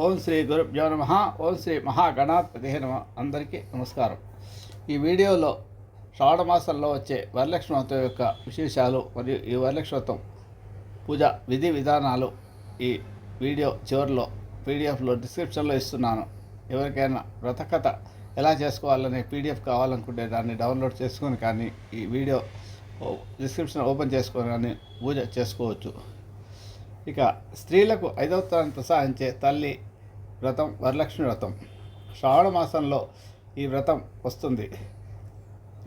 ఓం శ్రీ గురుభ్యో నమ. ఓం శ్రీ మహాగణాధిపతి నమ. అందరికీ నమస్కారం. ఈ వీడియోలో శ్రావణ మాసంలో వచ్చే వరలక్ష్మి వ్రతం యొక్క విశేషాలు మరియు ఈ వరలక్ష్మి వ్రతం పూజ విధి విధానాలు ఈ వీడియో చివరిలో పీడిఎఫ్లో డిస్క్రిప్షన్లో ఇస్తున్నాను. ఎవరికైనా వ్రతకథ ఎలా చేసుకోవాలనే పీడిఎఫ్ కావాలనుకుంటే దాన్ని డౌన్లోడ్ చేసుకొని కానీ ఈ వీడియో డిస్క్రిప్షన్ ఓపెన్ చేసుకొని కానీ పూజ చేసుకోవచ్చు. ఇక స్త్రీలకు ఐదవ తరాన్ని ప్రసాదించే తల్లి వ్రతం వరలక్ష్మి వ్రతం. శ్రావణ మాసంలో ఈ వ్రతం వస్తుంది.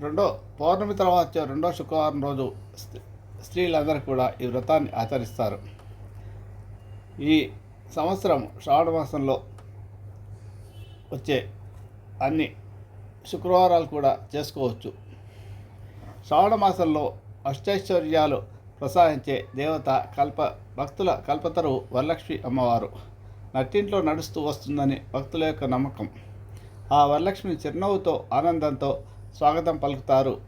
రెండో పౌర్ణమి తర్వాత వచ్చే రెండో శుక్రవారం రోజు స్త్రీలందరూ కూడా ఈ వ్రతాన్ని ఆచరిస్తారు. ఈ సంవత్సరం శ్రావణ మాసంలో వచ్చే అన్ని శుక్రవారాలు కూడా చేసుకోవచ్చు. శ్రావణ మాసంలో అష్టైశ్వర్యాలు ప్రసాదించే దేవత కల్ప భక్తుల కల్పతరు వరలక్ష్మి అమ్మవారు. నట్టింట్లో నడుస్తూ వస్తుందని భక్తుల యొక్క నమ్మకం. ఆ వరలక్ష్మి చిరునవ్వుతో ఆనందంతో స్వాగతం పలుకుతారు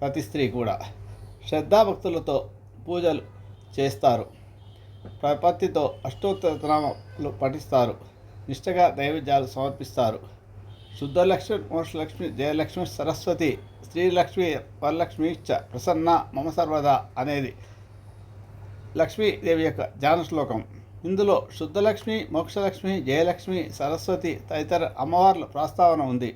ప్రతి స్త్రీ కూడా. శ్రద్ధాభక్తులతో పూజలు చేస్తారు. ప్రపత్తితో అష్టోత్తరనామాలు పఠిస్తారు. నిష్టగా దైవజాలు సమర్పిస్తారు. శుద్ధలక్ష్మి మోషలక్ష్మి జయలక్ష్మి సరస్వతి శ్రీలక్ష్మి వరలక్ష్మి చ ప్రసన్న మమ సర్వదా అనేది లక్ష్మీదేవి యొక్క ధ్యాన శ్లోకం ఇందులో శుద్ధలక్ష్మి మోక్షలక్ష్మి జయలక్ష్మి సరస్వతి తదితర అమ్మవార్ల ప్రస్తావన ఉంది.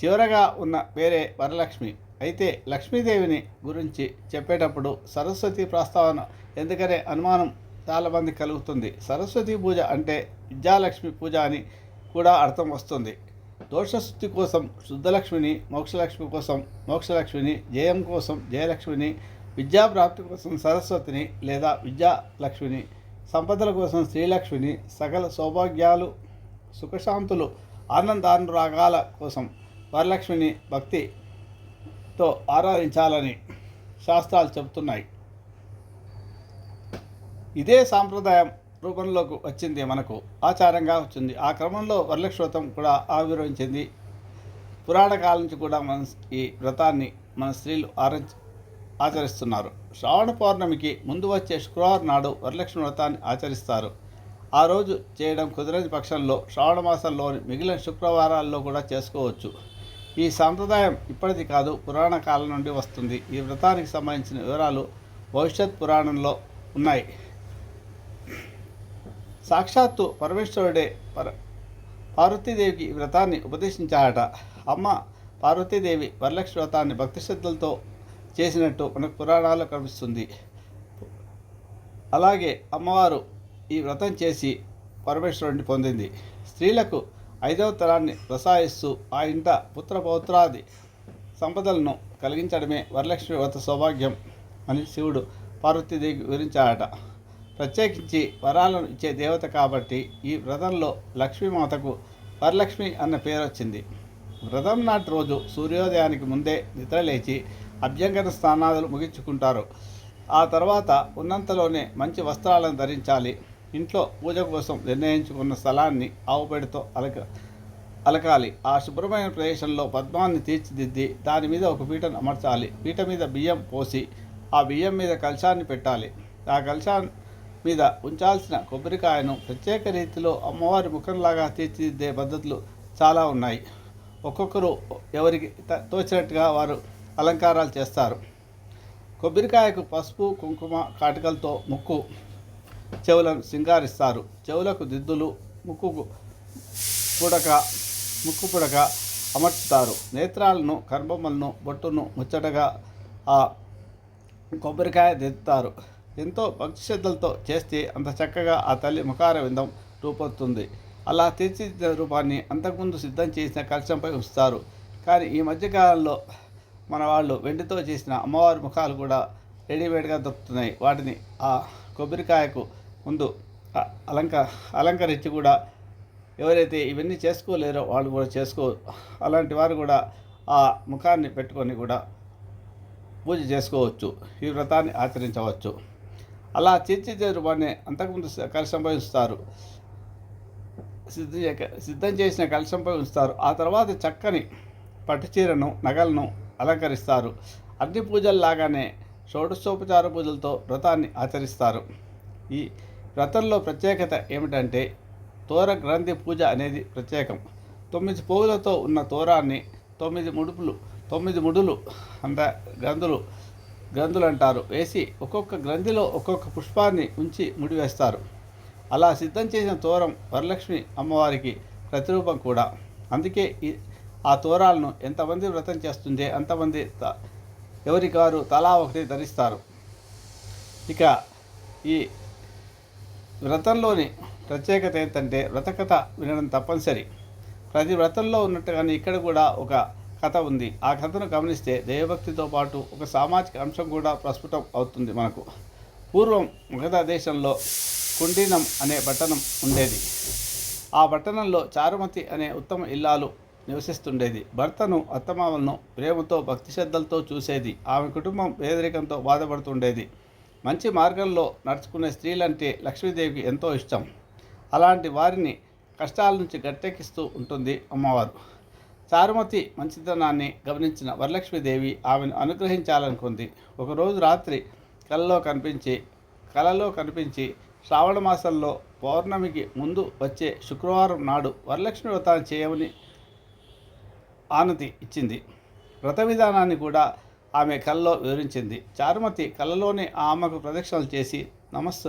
చివరగా ఉన్న పేరే వరలక్ష్మి. అయితే లక్ష్మీదేవిని గురించి చెప్పేటప్పుడు సరస్వతి ప్రస్తావన ఎందుకనే అనుమానం చాలామంది కలుగుతుంది. సరస్వతి పూజ అంటే విద్యాలక్ష్మి పూజ అని కూడా అర్థం వస్తుంది. దోషశుద్ధి కోసం శుద్ధలక్ష్మిని మోక్షలక్ష్మి కోసం మోక్షలక్ష్మిని జయం కోసం జయలక్ష్మిని విద్యాప్రాప్తి కోసం సరస్వతిని లేదా విద్యాలక్ష్మిని సంపదల కోసం శ్రీలక్ష్మిని సకల సౌభాగ్యాలు సుఖశాంతులు ఆనందానురాగాల కోసం వరలక్ష్మిని భక్తితో ఆరాధించాలని శాస్త్రాలు చెబుతున్నాయి. ఇదే సాంప్రదాయం రూపంలోకి వచ్చింది మనకు. ఆచారంగా వచ్చింది. ఆ క్రమంలో వరలక్ష్మి వ్రతం కూడా ఆవిర్వించింది పురాణ కాలం నుంచి కూడా మన ఈ వ్రతాన్ని మన స్త్రీలు ఆరంచ ఆచరిస్తున్నారు. శ్రావణ పౌర్ణమికి ముందు వచ్చే శుక్రవారం నాడు వరలక్ష్మి వ్రతాన్ని ఆచరిస్తారు. ఆ రోజు చేయడం కుదరని పక్షంలో శ్రావణ మాసంలోని మిగిలిన శుక్రవారాల్లో కూడా చేసుకోవచ్చు. ఈ సాంప్రదాయం ఇప్పటిది కాదు పురాణ కాలం నుండి వస్తుంది. ఈ వ్రతానికి సంబంధించిన వివరాలు భవిష్యత్ పురాణంలో ఉన్నాయి. సాక్షాత్తు పరమేశ్వరుడే పర పార్వతీదేవికి ఈ వ్రతాన్ని ఉపదేశించాడట. అమ్మ పార్వతీదేవి వరలక్ష్మి వ్రతాన్ని భక్తిశ్రద్ధలతో చేసినట్టు మనకు పురాణాల్లో కనిపిస్తుంది. అలాగే అమ్మవారు ఈ వ్రతం చేసి పరమేశ్వరుడిని పొందింది. స్త్రీలకు ఐదవ తరాన్ని ప్రసాదిస్తూ ఆ ఇంట పుత్ర పౌత్రాది సంపదలను కలిగించడమే వరలక్ష్మి వ్రత సౌభాగ్యం అని శివుడు పార్వతీదేవి వివరించాడట ప్రత్యేకించి వరాలను ఇచ్చే దేవత కాబట్టి ఈ వ్రతంలో లక్ష్మీమాతకు వరలక్ష్మి అన్న పేరు వచ్చింది వ్రతం నాటి రోజు సూర్యోదయానికి ముందే నిద్రలేచి అభ్యంగన స్నానాలు ముగించుకుంటారు. ఆ తర్వాత ఉన్నంతలోనే మంచి వస్త్రాలను ధరించాలి. ఇంట్లో పూజ కోసం నిర్ణయించుకున్న స్థలాన్ని ఆవుపేడతో అలక అలకాలి. ఆ శుభ్రమైన ప్రదేశంలో పద్మాన్ని తీర్చిదిద్ది దాని మీద ఒక పీటను అమర్చాలి. పీట మీద బియ్యం పోసి ఆ బియ్యం మీద కలశాన్ని పెట్టాలి. ఆ కలశాన్ని మీద ఉంచాల్సిన కొబ్బరికాయను ప్రత్యేక రీతిలో అమ్మవారి ముఖంలాగా తీర్చిదిద్దే పద్ధతులు చాలా ఉన్నాయి. ఒక్కొక్కరు ఎవరికి త- తోచినట్టుగా వారు అలంకారాలు చేస్తారు. కొబ్బరికాయకు పసుపు కుంకుమ కాటికలతో ముక్కు చెవులను సింగారిస్తారు. చెవులకు దిద్దులు ముక్కుకు పుడక ముక్కు పుడక అమర్చుతారు. నేత్రాలను కర్మమ్మలను బొట్టును ముచ్చటగా ఆ కొబ్బరికాయ దిద్దుతారు. ఎంతో భక్తి శ్రద్ధలతో చేస్తే అంత చక్కగా ఆ తల్లి ముఖార విందం రూపొందుతుంది. అలా తీర్చిదిద్దిన రూపాన్ని అంతకుముందు సిద్ధం చేసిన కలశంపై ఉంచుతారు. కానీ ఈ మధ్యకాలంలో మన వాళ్ళు వెండితో చేసిన అమ్మవారి ముఖాలు కూడా రెడీమేడ్గా దొరుకుతున్నాయి. వాటిని ఆ కొబ్బరికాయకు ముందు అలంక అలంకరించి కూడా ఎవరైతే ఇవన్నీ చేసుకోలేరో వాళ్ళు కూడా చేసుకో అలాంటి వారు కూడా ఆ ముఖాన్ని పెట్టుకొని కూడా పూజ చేసుకోవచ్చు. ఈ వ్రతాన్ని ఆచరించవచ్చు. అలా తీర్చిదిద్దే రూపాన్ని అంతకుముందు స- కలశంపై ఉంచుతారు సిద్ధం సిద్ధం చేసిన కలశంపై ఉంచుతారు ఆ తర్వాత చక్కని పట్టుచీరను నగలను అలంకరిస్తారు. అన్ని పూజల్లాగానే షోడశోపచార పూజలతో వ్రతాన్ని ఆచరిస్తారు. ఈ వ్రతంలో ప్రత్యేకత ఏమిటంటే తోర గ్రంథి పూజ అనేది ప్రత్యేకం. తొమ్మిది పువ్వులతో ఉన్న తోరాన్ని తొమ్మిది ముడుపులు తొమ్మిది ముడులు అంత గ్రంథులు గ్రంథులు అంటారు. వేసి ఒక్కొక్క గ్రంథిలో ఒక్కొక్క పుష్పాన్ని ఉంచి ముడివేస్తారు అలా సిద్ధం చేసిన తోరం వరలక్ష్మి అమ్మవారికి ప్రతిరూపం కూడా. అందుకే ఈ ఆ తోరాలను ఎంతమంది వ్రతం చేస్తుంటే అంతమంది త- ఎవరికారు తలా ఒకటి ధరిస్తారు. ఇక ఈ వ్రతంలోని ప్రత్యేకత ఏంటంటే వ్రతకథ వినడం తప్పనిసరి. ప్రతి వ్రతంలో ఉన్నట్టుగానే ఇక్కడ కూడా ఒక కథ ఉంది. ఆ కథను గమనిస్తే దైవభక్తితో పాటు ఒక సామాజిక అంశం కూడా ప్రస్ఫుటం అవుతుంది మనకు. పూర్వం మగధ దేశంలో కుండీనం అనే పట్టణం ఉండేది. ఆ పట్టణంలో చారుమతి అనే ఉత్తమ ఇల్లాలు నివసిస్తుండేది. భర్తను అత్తమామలను ప్రేమతో భక్తి శ్రద్ధలతో చూసేది. ఆమె కుటుంబం పేదరికంతో బాధపడుతుండేది. మంచి మార్గంలో నడుచుకునే స్త్రీలంటే లక్ష్మీదేవికి ఎంతో ఇష్టం. అలాంటి వారిని కష్టాల నుంచి గట్టెక్కిస్తూ ఉంటుంది అమ్మవారు. చారుమతి మంచితనాన్ని గమనించిన వరలక్ష్మీదేవి ఆమెను అనుగ్రహించాలనుకుంది. ఒకరోజు రాత్రి కలలో కనిపించి కలలో కనిపించి శ్రావణ మాసంలో పౌర్ణమికి ముందు వచ్చే శుక్రవారం నాడు వరలక్ష్మి వ్రతాన్ని చేయమని ఆనతి ఇచ్చింది. వ్రత విధానాన్ని కూడా ఆమె కళ్ళలో వివరించింది. చారుమతి కళ్ళలోనే ఆ అమ్మకు ప్రదక్షిణలు చేసి నమస్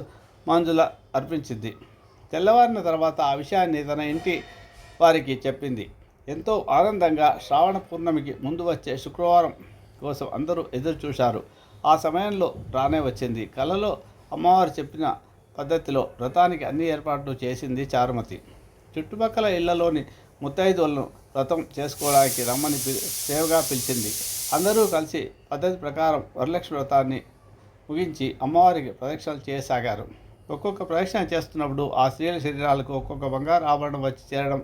మంజుల అర్పించింది. తెల్లవారిన తర్వాత ఆ విషయాన్ని తన ఇంటి వారికి చెప్పింది. ఎంతో ఆనందంగా శ్రావణ పూర్ణమికి ముందు వచ్చే శుక్రవారం కోసం అందరూ ఎదురు చూశారు. ఆ సమయంలో రానే వచ్చింది. కలలో అమ్మవారు చెప్పిన పద్ధతిలో వ్రతానికి అన్ని ఏర్పాట్లు చేసింది చారుమతి. చుట్టుపక్కల ఇళ్ళలోని ముత్తైదులను వ్రతం చేసుకోవడానికి రమ్మని సేవగా పిలిచింది. అందరూ కలిసి పద్ధతి ప్రకారం వరలక్ష్మి వ్రతాన్ని ముగించి అమ్మవారికి ప్రదక్షిణలు చేయసాగారు. ఒక్కొక్క ప్రదక్షిణ చేస్తున్నప్పుడు ఆ స్త్రీల శరీరాలకు ఒక్కొక్క బంగారు ఆభరణం వచ్చి చేరడం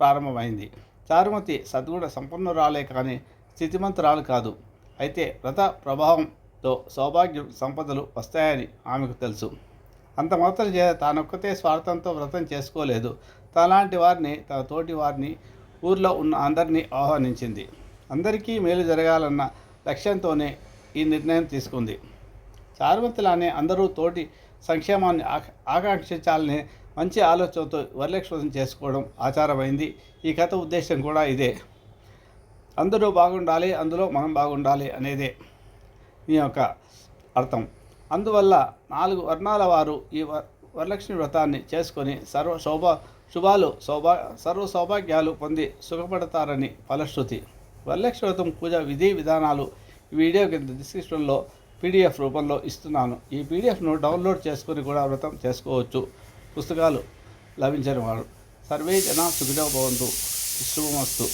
ప్రారంభమైంది. చారుమతి సద్గుణ సంపన్నురాలే కానీ స్థితిమంతురాలు కాదు. అయితే వ్రత ప్రభావంతో సౌభాగ్యం సంపదలు వస్తాయని ఆమెకు తెలుసు. అంత మాత్రం చే తానొక్కతే స్వార్థంతో వ్రతం చేసుకోలేదు. తనలాంటి వారిని తన తోటి వారిని ఊర్లో ఉన్న అందరినీ ఆహ్వానించింది. అందరికీ మేలు జరగాలన్న లక్ష్యంతోనే ఈ నిర్ణయం తీసుకుంది. చారుమతిలానే అందరూ తోటి సంక్షేమాన్ని ఆక- ఆకాంక్షించాలనే మంచి ఆలోచనతో వరలక్ష్మతం చేసుకోవడం ఆచారమైంది. ఈ కథ ఉద్దేశం కూడా ఇదే. అందరూ బాగుండాలి అందులో మనం బాగుండాలి అనేదే ఈ యొక్క అర్థం. అందువల్ల నాలుగు వర్ణాల వారు ఈ వ- వరలక్ష్మి వ్రతాన్ని చేసుకొని సర్వ శోభ శుభాలు సౌభా సర్వ సౌభాగ్యాలు పొంది సుఖపడతారని ఫలశ్రుతి. వరలక్ష్మి వ్రతం పూజ విధి విధానాలు ఈ వీడియో కింద డిస్క్రిప్షన్లో పీడిఎఫ్ రూపంలో ఇస్తున్నాను. ఈ పీడిఎఫ్ను డౌన్లోడ్ చేసుకొని కూడా వ్రతం చేసుకోవచ్చు. పుస్తకాలు లభించని వారు. సర్వే జన సుఖినో భవంతు. శుభమస్తు.